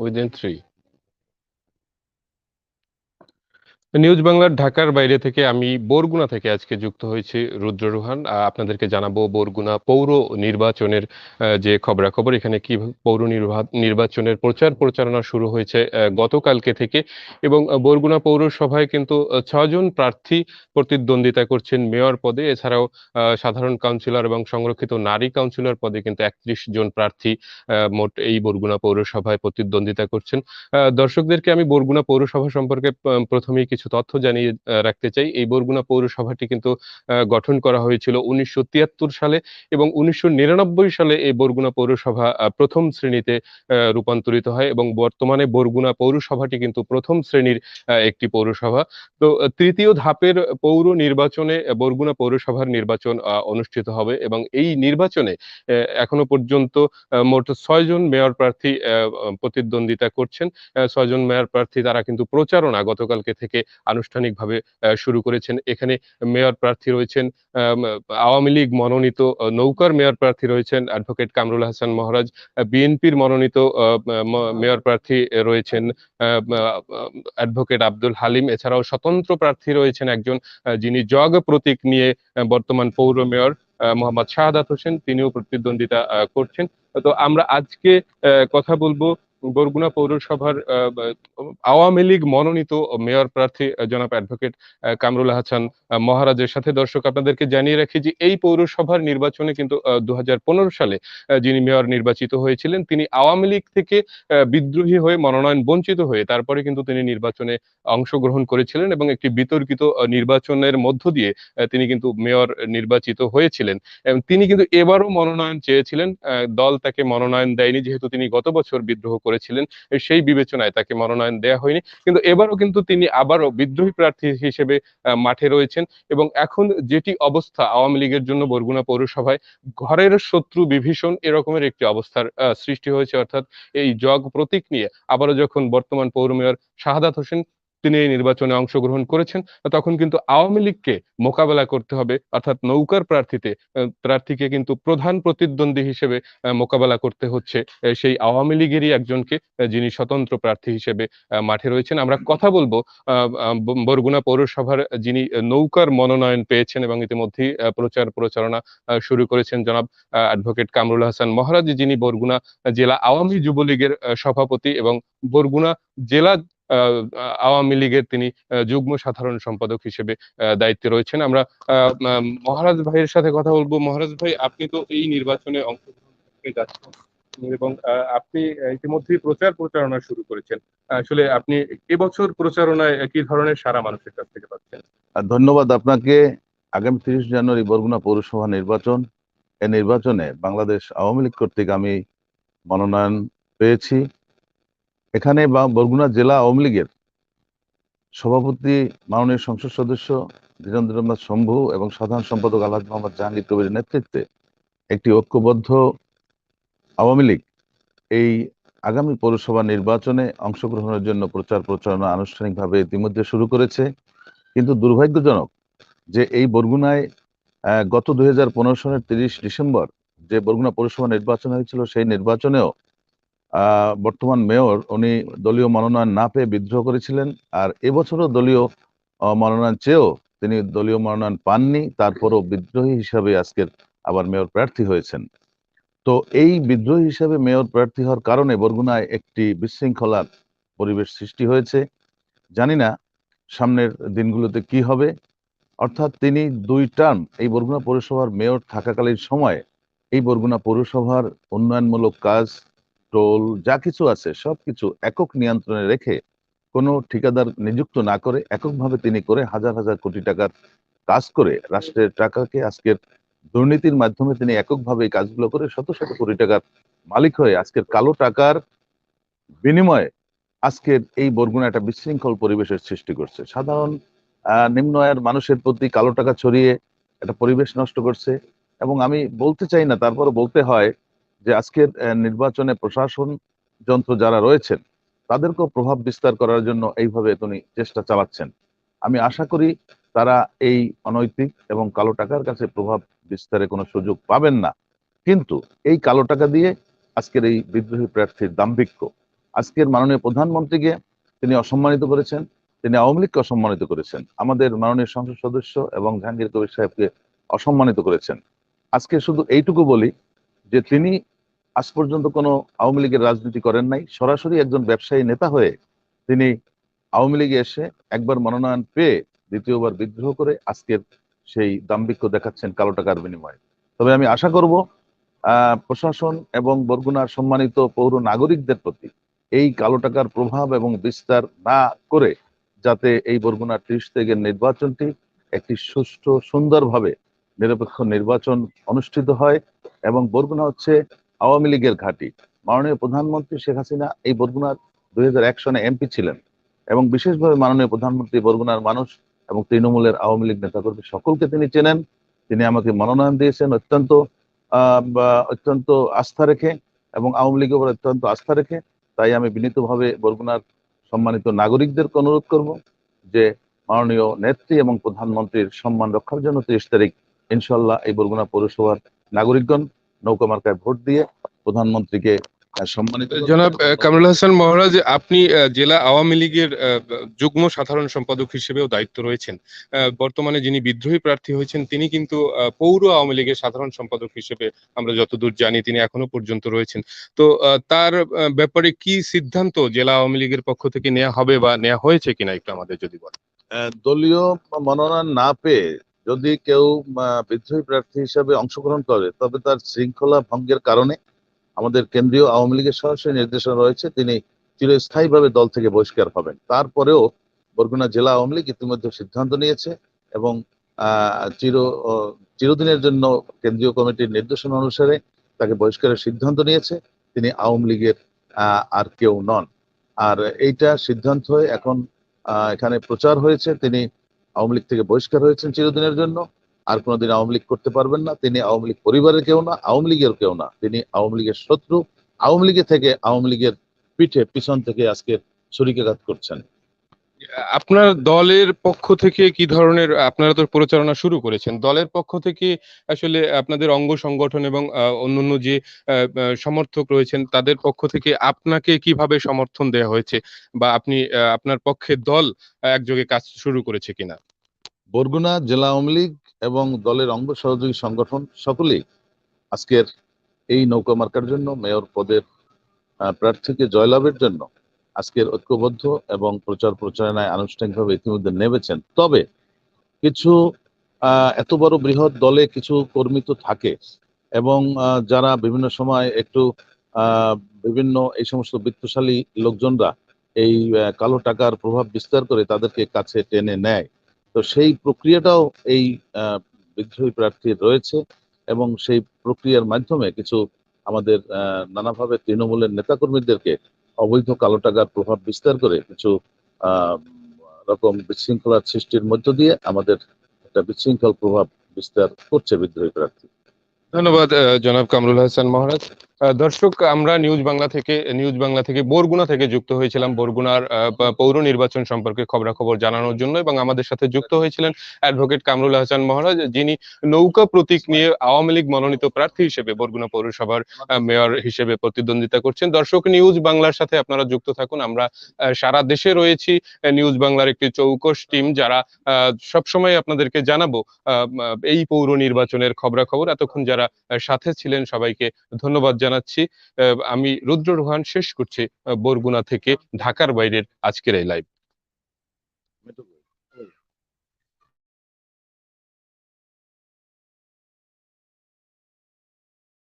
within three. News বাংলার ঢাকার বাইরে থেকে আমি বরগুনা থেকে আজকে যুক্ত হয়েছি রুদ্র রুহান। আপনাদেরকে জানাব বরগুনা পৌর নির্বাচনের যে খবরাখবর। এখানে কি পৌর নির্বাচনের প্রচার প্রচারণা শুরু হয়েছে গতকালকে থেকে। এবং বরগুনা পৌরসভায় কিন্তু ছজন প্রার্থী প্রতিদ্বন্দ্বিতা করছেন মেয়র পদে। এছাড়াও সাধারণ কাউন্সিলর এবং সংরক্ষিত নারী কাউন্সিলর পদে কিন্তু একত্রিশ জন প্রার্থী মোট এই বরগুনা পৌরসভায় প্রতিদ্বন্দ্বিতা করছেন। দর্শকদেরকে আমি বরগুনা পৌরসভা সম্পর্কে প্রথমেই তথ্য জানিয়ে রাখতে চাই। এই বরগুনা পৌরসভাটি কিন্তু গঠন করা হয়েছিল উনিশশো তিয়াত্তর সালে এবং উনিশশো নিরানব্বই সালে এই বরগুনা পৌরসভা প্রথম শ্রেণীতে রূপান্তরিত হয় এবং বর্তমানে বরগুনা পৌরসভাটি কিন্তু প্রথম শ্রেণির একটি পৌরসভা। তো তৃতীয় ধাপের পৌর নির্বাচনে বরগুনা পৌরসভার নির্বাচন অনুষ্ঠিত হবে এবং এই নির্বাচনে এখনও পর্যন্ত মোট ছয়জন মেয়র প্রার্থী প্রতিদ্বন্দ্বিতা করছেন। ছয়জন মেয়র প্রার্থী তারা কিন্তু প্রচারণা গতকালকে থেকে আনুষ্ঠানিকভাবে শুরু করেছেন। এখানে মেয়র প্রার্থী রয়েছেন আওয়ামী লীগ মনোনীত নৌকার মেয়র প্রার্থী রয়েছেন অ্যাডভোকেট কামরুল হাসান মহারাজ। বিএনপির মনোনীত মেয়র প্রার্থী রয়েছেন অ্যাডভোকেট আব্দুল হালিম। এছাড়াও স্বতন্ত্র প্রার্থী রয়েছেন একজন যিনি জগ প্রতীক নিয়ে বর্তমান পৌর মেয়র মোহাম্মদ শাহাদাত হোসেন। তিনিও প্রতিদ্বন্দ্বিতা করছেন। তো আমরা আজকে কথা বলব বরগুনা পৌরসভার আওয়ামী লীগ মনোনীত মেয়র প্রার্থী জনাব অ্যাডভোকেট কামরুল হাসান মহারাজের সাথে দর্শক আপনাদেরকে জানিয়ে রাখি যে এই পৌরসভার নির্বাচনে কিন্তু দু সালে যিনি মেয়র নির্বাচিত হয়েছিলেন, তিনি আওয়ামী লীগ থেকে বিদ্রোহী হয়ে মনোনয়ন বঞ্চিত হয়ে তারপরে কিন্তু তিনি নির্বাচনে অংশগ্রহণ করেছিলেন এবং একটি বিতর্কিত নির্বাচনের মধ্য দিয়ে তিনি কিন্তু মেয়র নির্বাচিত হয়েছিলেন। এবং তিনি কিন্তু এবারও মনোনয়ন চেয়েছিলেন দল তাকে মনোনয়ন দেয়নি, যেহেতু তিনি গত বছর বিদ্রোহ করেছিলেন, সেই বিবেচনায় তাকে মনোনয়ন দেওয়া হয়নি। কিন্তু এবারও কিন্তু তিনি আবারও বিদ্রোহী প্রার্থী হিসেবে মাঠে রয়েছেন এবং এখন যেটি অবস্থা আওয়ামী লীগের জন্য বরগুনা পৌরসভায়, ঘরের শত্রু বিভীষণ এরকমের একটি অবস্থার সৃষ্টি হয়েছে। অর্থাৎ এই জগ প্রতীক নিয়ে আবারও যখন বর্তমান পৌর মেয়র শাহাদাত হোসেন তিনি এই নির্বাচনে অংশগ্রহণ করেছেন। তখন কিন্তু আওয়ামী লীগকে মোকাবেলা করতে হবে, অর্থাৎ নৌকার প্রার্থীতে প্রার্থীকে কিন্তু প্রধান প্রতিদ্বন্দ্বী হিসেবে মোকাবেলা করতে হচ্ছে। সেই আওয়ামী লীগেরই একজনকে যিনি স্বতন্ত্র প্রার্থী হিসেবে মাঠে রয়েছেন। আমরা কথা বলব বরগুনা পৌরসভার যিনি নৌকার মনোনয়ন পেয়েছেন এবং ইতিমধ্যেই প্রচার প্রচারণা শুরু করেছেন জনাব অ্যাডভোকেট কামরুল হাসান মহারাজ, যিনি বরগুনা জেলা আওয়ামী যুবলীগের সভাপতি এবং বরগুনা জেলা আওয়ামী লীগের তিনি যুগ্ম সাধারণ সম্পাদক হিসেবে দায়িত্বে রয়েছেন। আমরা মহারাজ ভাইয়ের সাথে কথা বলব। মহারাজ ভাই, আপনি তো এই নির্বাচনে অংশগ্রহণ যাচ্ছেন এবং আপনি ইতিমধ্যেই প্রচার প্রচারণা শুরু করেছেন। আসলে আপনি এবছর প্রচারণায় কি ধরনের সারা মানুষের কাছ থেকে পাচ্ছেন? ধন্যবাদ আপনাকে। আগামী তিরিশ জানুয়ারি বরগুনা পৌরসভা নির্বাচন। এই নির্বাচনে বাংলাদেশ আওয়ামী লীগ কর্তৃক আমি মনোনয়ন পেয়েছি। এখানে বা- বরগুনা জেলা আওয়ামী লীগের সভাপতি, মাননীয় সংসদ সদস্য ধীরেন্দ্রনাথ শম্ভু এবং সাধারণ সম্পাদক আলহাজ মোহাম্মদ জাহাঙ্গীর কবিরের নেতৃত্বে একটি ঐক্যবদ্ধ আওয়ামী লীগ এই আগামী পৌরসভা নির্বাচনে অংশগ্রহণের জন্য প্রচার প্রচারণা আনুষ্ঠানিকভাবে ইতিমধ্যে শুরু করেছে। কিন্তু দুর্ভাগ্যজনক যে এই বরগুনায় গত দুই সালের তিরিশ ডিসেম্বর যে বরগুনা পৌরসভা নির্বাচন হয়েছিল, সেই নির্বাচনেও বর্তমান মেয়র, উনি দলীয় মনোনয়ন না পেয়ে বিদ্রোহ করেছিলেন আর এবছরও দলীয় মনোনয়ন চেয়েও তিনি দলীয় মনোনয়ন পাননি, তারপরও বিদ্রোহী হিসাবে আজকের আবার মেয়র প্রার্থী হয়েছেন। তো এই বিদ্রোহী হিসাবে মেয়র প্রার্থী হওয়ার কারণে বরগুনায় একটি বিশৃঙ্খলার পরিবেশ সৃষ্টি হয়েছে। জানি না সামনের দিনগুলোতে কি হবে। অর্থাৎ তিনি দুই টার্ম এই বরগুনা পৌরসভার মেয়র থাকাকালীন সময়ে এই বরগুনা পৌরসভার উন্নয়নমূলক কাজ টোল যা কিছু আছে সবকিছু একক নিয়ন্ত্রণে রেখে কোনো ঠিকাদার নিযুক্ত না করে, এককভাবে তিনি করে হাজার হাজার কোটি টাকার কাজ করে রাষ্ট্রের টাকাকে আজকের দুর্নীতির মাধ্যমে তিনি এককভাবে এই কাজগুলো করে শত শত কোটি টাকার মালিক হয়ে আজকের কালো টাকার বিনিময়ে আজকের এই বরগুনা একটা বিশৃঙ্খল পরিবেশের সৃষ্টি করছে। সাধারণ নিম্ন আয়ের মানুষের প্রতি কালো টাকা ছড়িয়ে একটা পরিবেশ নষ্ট করছে। এবং আমি বলতে চাই না তারপরে বলতে হয় যে আজকের নির্বাচনে প্রশাসন যন্ত্র যারা রয়েছেন, তাদেরকেও প্রভাব বিস্তার করার জন্য এইভাবে তিনি চেষ্টা চালাচ্ছেন। আমি আশা করি তারা এই অনৈতিক এবং কালো টাকার কাছে প্রভাব বিস্তারে কোনো সুযোগ পাবেন না। কিন্তু এই কালো টাকা দিয়ে আজকের এই বিদ্রোহী প্রার্থীর দাম্ভিক্য, আজকের মাননীয় প্রধানমন্ত্রীকে তিনি অসম্মানিত করেছেন, তিনি আওয়ামী লীগকে অসম্মানিত করেছেন, আমাদের মাননীয় সংসদ সদস্য এবং জাহাঙ্গীর কবির সাহেবকে অসম্মানিত করেছেন। আজকে শুধু এইটুকু বলি যে তিনি আজ পর্যন্ত কোনো আওয়ামী লীগের রাজনীতি করেন নাই। সরাসরি একজন ব্যবসায়ী নেতা হয়ে তিনি আওয়ামী লীগে এসে একবার মনোনয়ন পেয়ে দ্বিতীয়বার বিদ্রোহ করে আজকের সেই দাম্ভিক্য দেখাচ্ছেন কালো টাকার বিনিময়ে। তবে আমি আশা করব প্রশাসন এবং বরগুনার সম্মানিত পৌর নাগরিকদের প্রতি এই কালো টাকার প্রভাব এবং বিস্তার না করে যাতে এই বরগুনার ত্রিশ থেকে নির্বাচনটি একটি সুষ্ঠু, সুন্দরভাবে নিরপেক্ষ নির্বাচন অনুষ্ঠিত হয় এবং বরগুনা হচ্ছে আওয়ামী লীগের ঘাঁটি। মাননীয় প্রধানমন্ত্রী শেখ হাসিনা এই বরগুনার দুই হাজার এক সনে এমপি ছিলেন এবং বিশেষভাবে মাননীয় প্রধানমন্ত্রী বরগুনার মানুষ এবং তৃণমূলের আওয়ামী লীগ নেতাকর্মী সকলকে তিনি চেনেন। তিনি আমাকে মনোনয়ন দিয়েছেন অত্যন্ত অত্যন্ত আস্থা রেখে এবং আওয়ামী লীগের উপর অত্যন্ত আস্থা রেখে তাই আমি বিনীতভাবে বরগুনার সম্মানিত নাগরিকদেরকে অনুরোধ করব যে মাননীয় নেত্রী এবং প্রধানমন্ত্রীর সম্মান রক্ষার জন্য তিরিশ তারিখ ইনশাল্লাহ এই বরগুনা পৌরসভার নাগরিকগণ নৌকা মার্কায় ভোট দিয়ে প্রধানমন্ত্রীকে সম্মানিত জনাব কামরুল হাসান মহারাজ আপনি জেলা আওয়ামী লীগের যুগ্ম সাধারণ সম্পাদক হিসেবেও দায়িত্ব রয়েছেন। বর্তমানে যিনি বিদ্রোহী প্রার্থী হয়েছেন তিনি কিন্তু পৌর আওয়ামী লীগের সাধারণ সম্পাদক হিসেবে আমরা যতদূর জানি তিনি এখনও পর্যন্ত রয়েছেন। তো তার ব্যাপারে কি সিদ্ধান্ত জেলা আওয়ামী লীগের পক্ষ থেকে নেওয়া হবে বা নেওয়া হয়েছে কিনা একটু আমাদের যদি বলেন। দলীয় মনোনয়ন না পেয়ে যদি কেউ বিদ্রোহী প্রার্থী হিসাবে অংশগ্রহণ করে, তবে তার শৃঙ্খলা ভঙ্গের কারণে আমাদের কেন্দ্রীয় আওয়ামী লীগের সরাসরি নির্দেশনা রয়েছে, তিনি চিরস্থায়ীভাবে দল থেকে বহিষ্কার হবেন। তারপরেও বরগুনা জেলা আওয়ামী লীগ ইতিমধ্যে সিদ্ধান্ত নিয়েছে এবং চির চিরদিনের জন্য কেন্দ্রীয় কমিটির নির্দেশনা অনুসারে তাকে বহিষ্কারের সিদ্ধান্ত নিয়েছে, তিনি আওয়ামী লীগের আর কেউ নন। আর এইটা সিদ্ধান্ত এখন এখানে প্রচার হয়েছে, তিনি আওয়ামী লীগ থেকে বহিষ্কার হয়েছেন চিরদিনের জন্য। আর কোনোদিন আওয়ামী লীগ করতে পারবেন না। তিনি আওয়ামী লীগ পরিবারের কেউ না, আওয়ামী লীগের কেউ না। তিনি আওয়ামী লীগের শত্রু। আওয়ামী লীগের থেকে আওয়ামী লীগের পিঠে পিছন থেকে আজকে ছুরিকাঘাত করছেন। আপনার দলের পক্ষ থেকে কি ধরনের, আপনারা তো প্রচারণা শুরু করেছেন, দলের পক্ষ থেকে আসলে আপনাদের অঙ্গ সংগঠন এবং অন্যান্য যে সমর্থক রয়েছেন, তাদের পক্ষ থেকে আপনাকে কীভাবে সমর্থন দেওয়া হয়েছে বা আপনি আপনার পক্ষে দল একযোগে কাজ শুরু করেছে কিনা? বরগুনা জেলা আওয়ামী লীগ এবং দলের অঙ্গ সহযোগী সংগঠন সকলেই আজকের এই নৌকা মার্কার জন্য, মেয়র পদের প্রার্থীকে জয়লাভের জন্য আজকের ঐক্যবদ্ধ এবং প্রচার প্রচারণায় আনুষ্ঠানিকভাবে ইতিমধ্যে নেমেছেন। তবে কিছু এত বড় বৃহৎ দলে কিছু কর্মী তো থাকে এবং যারা বিভিন্ন সময় একটু বিভিন্ন এই সমস্ত বিত্তশালী লোকজনরা এই কালো টাকার প্রভাব বিস্তার করে তাদেরকে কাছে টেনে নেয়। তো সেই প্রক্রিয়াটাও এই বিদ্রোহী প্রার্থীর রয়েছে এবং সেই প্রক্রিয়ার মাধ্যমে কিছু আমাদের নানাভাবে তৃণমূলের নেতাকর্মীদেরকে অবৈধ কালো টাকার প্রভাব বিস্তার করে কিছু রকম বিশৃঙ্খলার সৃষ্টির মধ্য দিয়ে আমাদের একটা বিশৃঙ্খল প্রভাব বিস্তার করছে বিদ্রোহী প্রার্থী। ধন্যবাদ জনাব কামরুল হাসান মহারাজ। দর্শক, আমরা নিউজ বাংলা থেকে নিউজ বাংলা থেকে বরগুনা থেকে যুক্ত হয়েছিলাম। বরগুনার পৌর নির্বাচন সম্পর্কে খবরাখবর জানানোর জন্য এবং আমাদের সাথে যুক্ত হয়েছিলেন অ্যাডভোকেট কামরুল হাসান মহারাজ, যিনি নৌকা প্রতীক নিয়ে আওয়ামী লীগ মনোনীত প্রার্থী হিসেবে বরগুনা পৌরসভার মেয়র হিসেবে প্রতিদ্বন্দ্বিতা করছেন। দর্শক নিউজ বাংলার সাথে আপনারা যুক্ত থাকুন। আমরা সারা দেশে রয়েছি নিউজ বাংলার একটি চৌকস টিম যারা সবসময় আপনাদেরকে জানাব এই পৌর নির্বাচনের খবরাখবর। এতক্ষণ যারা সাথে ছিলেন সবাইকে ধন্যবাদ জানাচ্ছি আমি রুদ্র রোহান শেষ করছি বরগুনা থেকে ঢাকার বাইরের আজকের এই লাইভ